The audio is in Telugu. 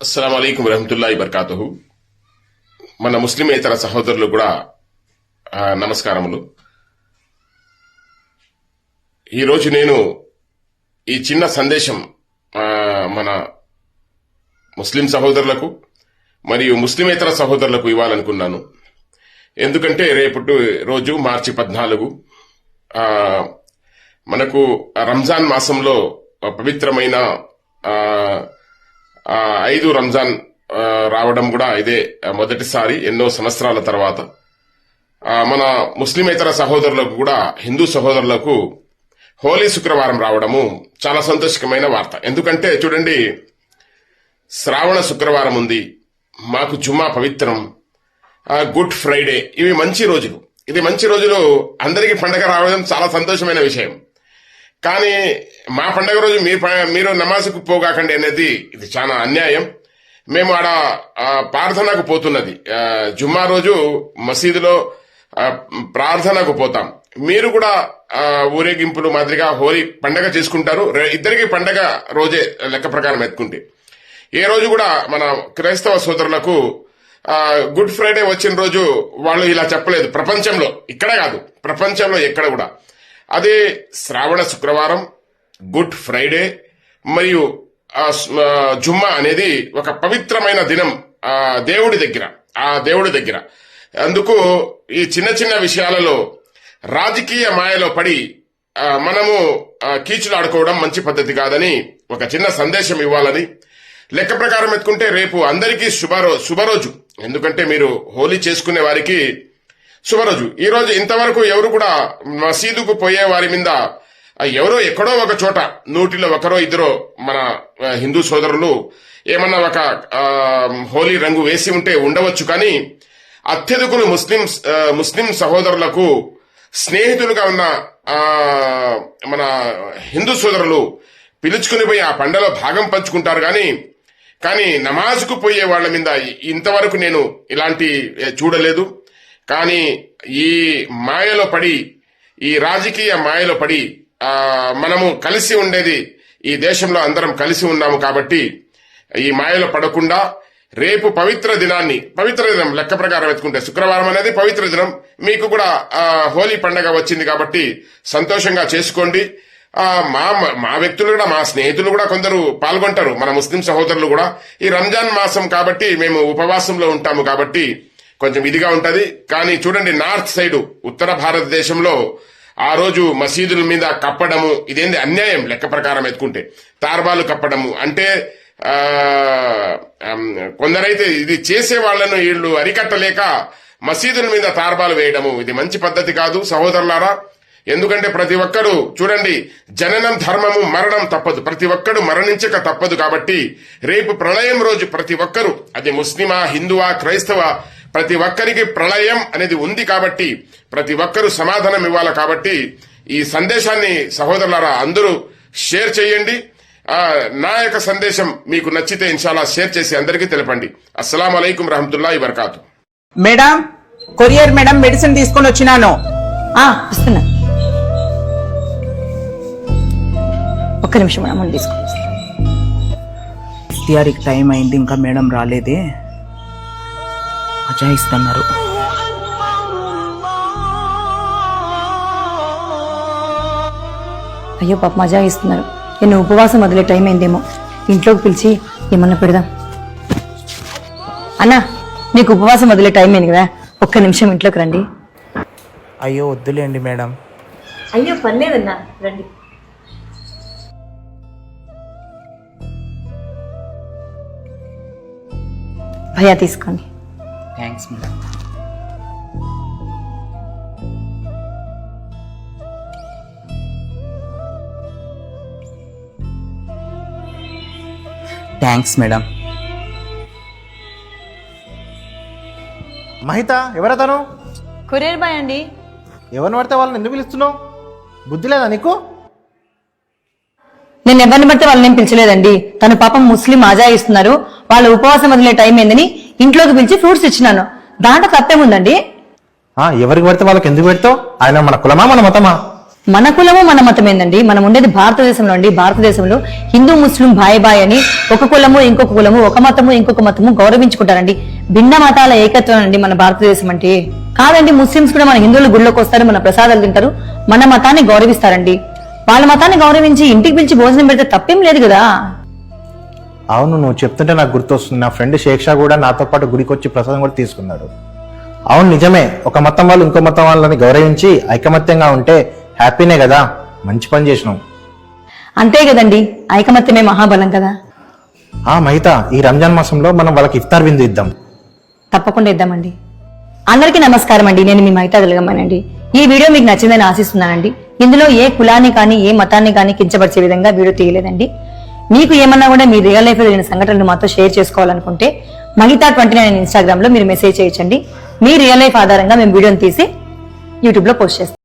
అస్సలం అయికం వరహమతుల్లాhi బర్కాతుహు మన ముస్లిమేతర సహోదరులు కూడా నమస్కారములు. ఈరోజు నేను ఈ చిన్న సందేశం మన ముస్లిం సహోదరులకు మరియు ముస్లిమేతర సహోదరులకు ఇవ్వాలనుకున్నాను. ఎందుకంటే రేపటి రోజు మార్చి పద్నాలుగు మనకు రంజాన్ మాసంలో పవిత్రమైన ఆ, ఐదు రంజాన్ రావడం కూడా ఇదే మొదటిసారి ఎన్నో సంవత్సరాల తర్వాత. మన ముస్లిమేతర సహోదరులకు కూడా హిందూ సహోదరులకు హోలీ శుక్రవారం రావడము చాలా సంతోషకరమైన వార్త. ఎందుకంటే చూడండి శ్రావణ శుక్రవారం ఉంది మాకు జుమ్మా పవిత్రం గుడ్ ఫ్రైడే ఇవి మంచి రోజులు. ఇది మంచి రోజులు అందరికీ పండగ రావడం చాలా సంతోషమైన విషయం. కానీ మా పండగ రోజు మీ ప- మీరు నమాజ్కు పోగాకండి అనేది ఇది చాలా అన్యాయం. మేము ఆడ ప్రార్థనకు పోతున్నది. జుమ్మా రోజు మసీదులో ప్రార్థనకు పోతాం. మీరు కూడా ఊరేగింపులు మాదిరిగా హోలీ పండగ చేసుకుంటారు. ఇద్దరికి పండగ రోజే లెక్క ప్రకారం ఎత్తుకుంటే. ఏ రోజు కూడా మన క్రైస్తవ సోదరులకు గుడ్ ఫ్రైడే వచ్చిన రోజు వాళ్ళు ఇలా చెప్పలేదు. ప్రపంచంలో ఇక్కడ కాదు. ప్రపంచంలో ఎక్కడ కూడా. అదే శ్రావణ శుక్రవారం గుడ్ ఫ్రైడే మరియు జుమ్మా అనేది ఒక పవిత్రమైన దినం ఆ దేవుడి దగ్గర ఆ దేవుడి దగ్గర. అందుకు ఈ చిన్న చిన్న విషయాలలో రాజకీయ మాయలో పడి మనము కీచులాడుకోవడం మంచి పద్ధతి కాదని ఒక చిన్న సందేశం ఇవ్వాలని లెక్క ప్రకారం ఎత్తుకుంటే రేపు అందరికీ శుభరో శుభరోజు. ఎందుకంటే మీరు హోలీ చేసుకునే వారికి శుభరోజు. ఈ రోజు ఇంతవరకు ఎవరు కూడా మసీదుకు పోయే వారి మీద ఎవరో ఎక్కడో ఒక చోట నూటిలో ఒకరో ఇద్దరో మన హిందూ సోదరులు ఏమన్నా ఒక హోలీ రంగు వేసి ఉంటే ఉండవచ్చు కానీ అత్యధికులు ముస్లిం ముస్లిం సహోదరులకు స్నేహితులుగా ఉన్న మన హిందూ సోదరులు పిలుచుకుని పోయి ఆ పండలో భాగం పంచుకుంటారు కానీ కానీ నమాజ్కు పోయే వాళ్ళ మీద ఇంతవరకు నేను ఇలాంటి చూడలేదు. కానీ ఈ మాయలో పడి ఈ రాజకీయ మాయలో పడి మనము కలిసి ఉండేది ఈ దేశంలో అందరం కలిసి ఉన్నాము కాబట్టి ఈ మాయలో పడకుండా రేపు పవిత్ర దినాన్ని పవిత్ర దినం లెక్క ప్రకారం ఎత్తుకుంటే శుక్రవారం అనేది పవిత్ర దినం. మీకు కూడా హోలీ పండగ వచ్చింది కాబట్టి సంతోషంగా చేసుకోండి. మా మా వ్యక్తులు కూడా మా స్నేహితులు కూడా కొందరు పాల్గొంటారు. మన ముస్లిం సహోదరులు కూడా. ఈ రంజాన్ మాసం కాబట్టి మేము ఉపవాసంలో ఉంటాము కాబట్టి కొంచెం ఇదిగా ఉంటది. కానీ చూడండి నార్త్ సైడ్ ఉత్తర భారతదేశంలో ఆ రోజు మసీదుల మీద కప్పడము ఇదేంది అన్యాయం లెక్క ప్రకారం ఎత్తుకుంటే. తార్బాలు కప్పడము అంటే కొందరైతే ఇది చేసే వాళ్ళను వీళ్ళు అరికట్టలేక మసీదుల మీద తార్బాలు వేయడము ఇది మంచి పద్ధతి కాదు సహోదరులారా. ఎందుకంటే ప్రతి ఒక్కరు చూడండి జననం ధర్మము మరణం తప్పదు. ప్రతి ఒక్కడు మరణించక తప్పదు కాబట్టి రేపు ప్రళయం రోజు ప్రతి ఒక్కరు అది ముస్లిమా హిందువా క్రైస్తవ ప్రతి ఒక్కరికి ప్రళయం అనేది ఉంది కాబట్టి ప్రతి ఒక్కరూ సమాధానం ఇవ్వాలి కాబట్టి ఈ సందేశాన్ని సహోదరులారా అందరూ షేర్ చేయండి. ఆ, నా యొక్క సందేశం మీకు నచ్చితే ఇన్షాల్లా షేర్ చేసి అందరికీ తెలపండి. అస్సలం అయికం రహమతుల్లాhi వరకాతు. మేడం కొరియర్ మేడం మెడిసిన్ తీసుకొని వచ్చినాను. వస్తున్నా ఒక్క నిమిషం అమౌంట్ తీసుకో ఇఫ్తియారికి టైం అయింది ఇంకా మేడం రాలేదే. అజాయిస్తున్నారు అయ్యో పాప మజా ఇస్తున్నారు నేను ఉపవాసం వదిలే టైం అయిందేమో. ఇంట్లోకి పిలిచి ఏమన్నా పెడదాం. అన్నా నీకు ఉపవాసం వదిలే టైం అయింది కదా. ఒక్క నిమిషం ఇంట్లోకి రండి. అయ్యో వద్దులేండి మేడం. అయ్యో పర్లేదన్నా. రండి. భయా తీసుకోండి. Thanks madam thanks madam Mahita ఎవరతను? కొరియర్ బాయ్ అండి. ఎవరిని పడితే వాళ్ళని ఎందుకు పిలుస్తున్నావు? బుద్ధి లేదా నీకు? నేను ఎవరిని పడితే వాళ్ళని ఏం పిలిచలేదండి. తన పాపం ముస్లిం ఆజా ఇస్తున్నారు వాళ్ళ ఉపవాసం వదిలే టైం ఏందని ఇంట్లోకి పిలిచి ఫ్రూట్స్ ఇచ్చినాను. దాంట్లో తప్పేముందండి ఆ, ఎవరికి పడితే వాళ్ళకి ఎందుకు పెడతావు? ఆయన మన కులమా మన మతమా? మన కులము మన మతం ఏందండి? మనం ఉండేది భారతదేశంలో అండి. భారతదేశంలో హిందూ ముస్లిం బాయ్ బాయ్ అని ఒక కులము ఇంకొక కులము ఒక మతము ఇంకొక మతము గౌరవించుకుంటారండి. భిన్న మతాల ఏకత్వం అండి మన భారతదేశం అంటే. కాదండి ముస్లిమ్స్ కూడా మన హిందువులు గుళ్ళోకి వస్తారు మన ప్రసాదాలు తింటారు మన మతాన్ని గౌరవిస్తారండి. వాళ్ళ మతాన్ని గౌరవించి ఇంటికి పిలిచి భోజనం పెడితే తప్పేం లేదు కదా? అవును నువ్వు చెప్తుంటే నాకు గుర్తొస్తుంది. నా ఫ్రెండ్ షేక్ షా కూడా నాతో పాటు గుడికి వచ్చి ప్రసాదం కూడా తీసుకున్నాడు. అవును నిజమే. ఒక మతం వాళ్ళు ఇంకో మతం వాళ్ళని గౌరవించి ఐకమత్యంగా ఉంటే హ్యాపీనే కదా. మంచి పని చేసినావు. అంతే కదండి. ఐకమత్యమే మహాబలం కదా. ఆ మహిత ఈ రంజాన్ మాసంలో మనం వాళ్ళకి ఇఫ్తార్ విందు ఇద్దాం. తప్పకుండా ఇద్దామండి. అందరికీ నమస్కారం అండి. నేను మీ మైతా వెలగమ్మనండి. ఈ వీడియో మీకు నచ్చిందని ఆశిస్తున్నానండి. ఇందులో ఏ కులాన్ని కానీ ఏ మతాన్ని కానీ కించపరిచే విధంగా వీడియో తీయలేదండి. మీకు ఏమన్నా కూడా మీ రియల్ లైఫ్లో జరిగిన సంఘటనలు మాతో షేర్ చేసుకోవాలనుకుంటే మహితా ట్వంటీ నైన్ ఇన్స్టాగ్రామ్లో మీరు మెసేజ్ చేయొచ్చండి. మీ రియల్ లైఫ్ ఆధారంగా మేము వీడియోని తీసి యూట్యూబ్లో పోస్ట్ చేస్తాం.